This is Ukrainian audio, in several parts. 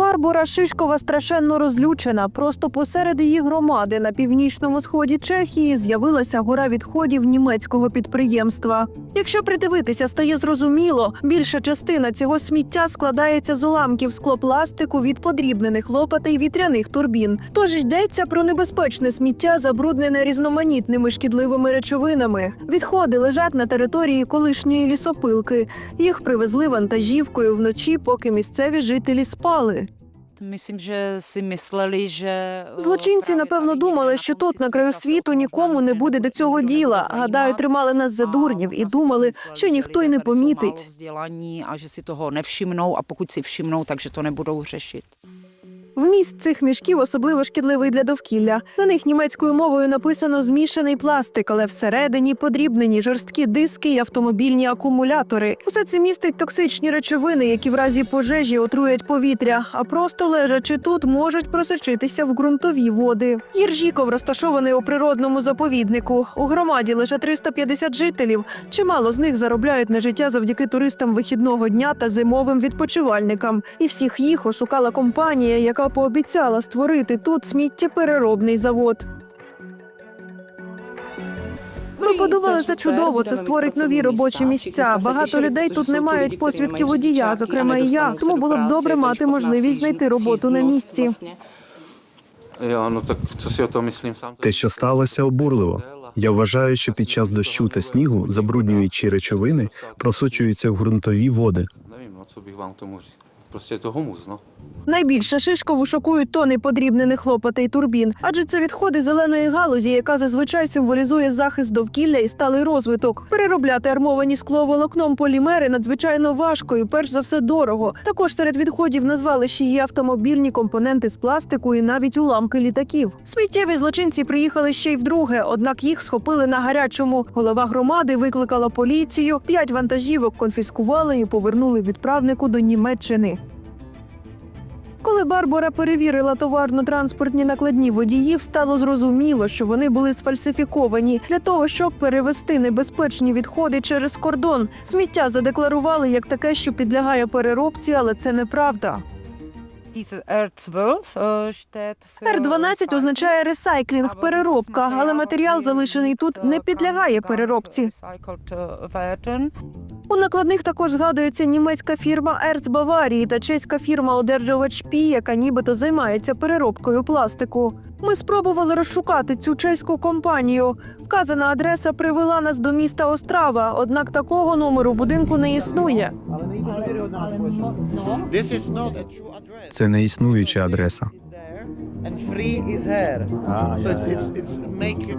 Барбара Шишкова страшенно розлючена. Просто посеред її громади на північному сході Чехії з'явилася гора відходів німецького підприємства. Якщо придивитися, стає зрозуміло, більша частина цього сміття складається з уламків склопластику від подрібнених лопатей вітряних турбін. Тож йдеться про небезпечне сміття, забруднене різноманітними шкідливими речовинами. Відходи лежать на території колишньої лісопилки. Їх привезли вантажівкою вночі, поки місцеві жителі спали. Myslím, že si mysleli, že Злочинці напевно думали, що тут на краю світу нікому не буде до цього діла. Гадаю, тримали нас за дурнів і думали, що ніхто й не помітить. Vzdělaní того не si А a вшимнув, так všimnou, то не nebudou řešit. Вміст цих мішків особливо шкідливий для довкілля. На них німецькою мовою написано змішаний пластик, але всередині подрібнені жорсткі диски і автомобільні акумулятори. Усе це містить токсичні речовини, які в разі пожежі отруять повітря, а просто лежачи тут можуть просочитися в ґрунтові води. Єржіков розташований у природному заповіднику. У громаді лише 350 жителів. Чимало з них заробляють на життя завдяки туристам вихідного дня та зимовим відпочивальникам. І всіх їх ошукала компанія, яка пообіцяла створити тут сміттєпереробний завод. Ми подумали, це чудово. Це створить нові робочі місця. Багато людей тут не мають посвідки водія, зокрема і я. Тому було б добре мати можливість знайти роботу на місці. Sám? Те, що сталося, обурливо. Я вважаю, що під час дощу та снігу забруднюючі речовини просочуються в ґрунтові води. Je to humus, no. Найбільше Шишкову шокують тони подрібнених лопатей турбін, адже це відходи зеленої галузі, яка зазвичай символізує захист довкілля і сталий розвиток. Переробляти армовані скловолокном полімери надзвичайно важко і перш за все дорого. Також серед відходів на звалищі є автомобільні компоненти з пластику і навіть уламки літаків. Сміттєві злочинці приїхали ще й вдруге, однак їх схопили на гарячому. Голова громади викликала поліцію. П'ять вантажівок конфіскували і повернули відправнику до Німеччини. Коли Барбара перевірила товарно-транспортні накладні водіїв, стало зрозуміло, що вони були сфальсифіковані для того, щоб перевести небезпечні відходи через кордон. Сміття задекларували як таке, що підлягає переробці, але це неправда. Diese R12 steht für Р-12 означає ресайклінг, переробка, але матеріал, залишений тут, не підлягає переробці. Eh. У накладних також згадується німецька фірма Ерц Баварії та чеська фірма одержувач Пі, яка нібито займається переробкою пластику. Ми спробували розшукати цю чеську компанію. Вказана адреса привела нас до міста Острава, однак такого номеру будинку не існує. This Це не існуюча адреса.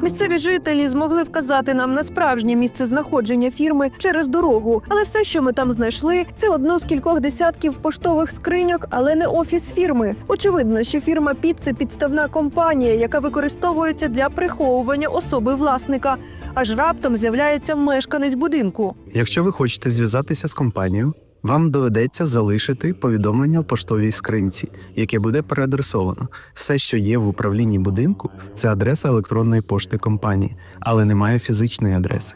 Місцеві жителі змогли вказати нам на справжнє місце знаходження фірми через дорогу. Але все, що ми там знайшли, це одно з кількох десятків поштових скриньок, але не офіс фірми. Очевидно, що фірма Піт це підставна компанія, яка використовується для приховування особи власника. Аж раптом з'являється мешканець будинку. Якщо ви хочете зв'язатися з компанією, вам доведеться залишити повідомлення в поштовій скринці, яке буде переадресовано. Все, що є в управлінні будинку, це адреса електронної пошти компанії, але немає фізичної адреси.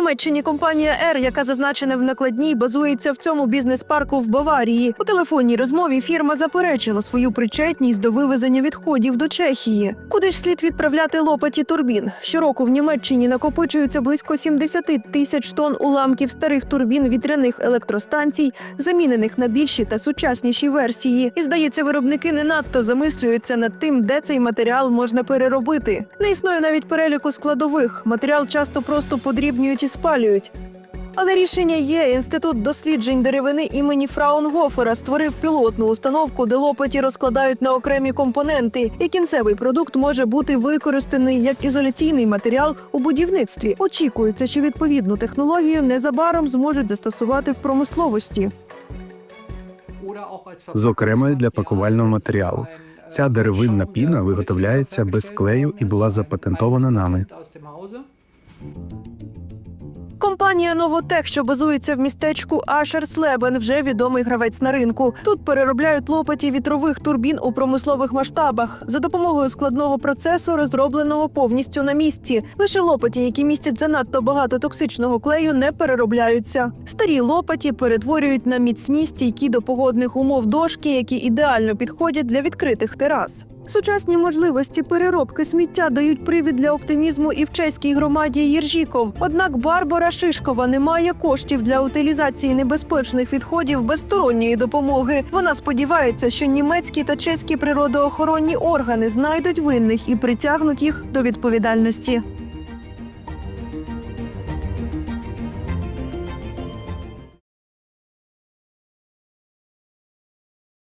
Німеччині компанія R, яка зазначена в накладній, базується в цьому бізнес-парку в Баварії. У телефонній розмові фірма заперечила свою причетність до вивезення відходів до Чехії. Куди ж слід відправляти лопаті турбін? Щороку в Німеччині накопичується близько 70 тисяч тонн уламків старих турбін вітряних електростанцій, замінених на більші та сучасніші версії. І здається, виробники не надто замислюються над тим, де цей матеріал можна переробити. Не існує навіть переліку складових. Матеріал часто просто подрібнюють спалюють. Але рішення є. Інститут досліджень деревини імені Фраунгофера створив пілотну установку, де лопаті розкладають на окремі компоненти, і кінцевий продукт може бути використаний як ізоляційний матеріал у будівництві. Очікується, що відповідну технологію незабаром зможуть застосувати в промисловості. Зокрема, для пакувального матеріалу. Ця деревинна піна виготовляється без клею і була запатентована нами. Компанія Новотех, що базується в містечку Ашерслебен, вже відомий гравець на ринку. Тут переробляють лопаті вітрових турбін у промислових масштабах за допомогою складного процесу, розробленого повністю на місці. Лише лопаті, які містять занадто багато токсичного клею, не переробляються. Старі лопаті перетворюють на міцні стійкі до погодних умов дошки, які ідеально підходять для відкритих терас. Сучасні можливості переробки сміття дають привід для оптимізму і в чеській громаді Єржіков. Однак Барбара Шишкова не має коштів для утилізації небезпечних відходів без сторонньої допомоги. Вона сподівається, що німецькі та чеські природоохоронні органи знайдуть винних і притягнуть їх до відповідальності.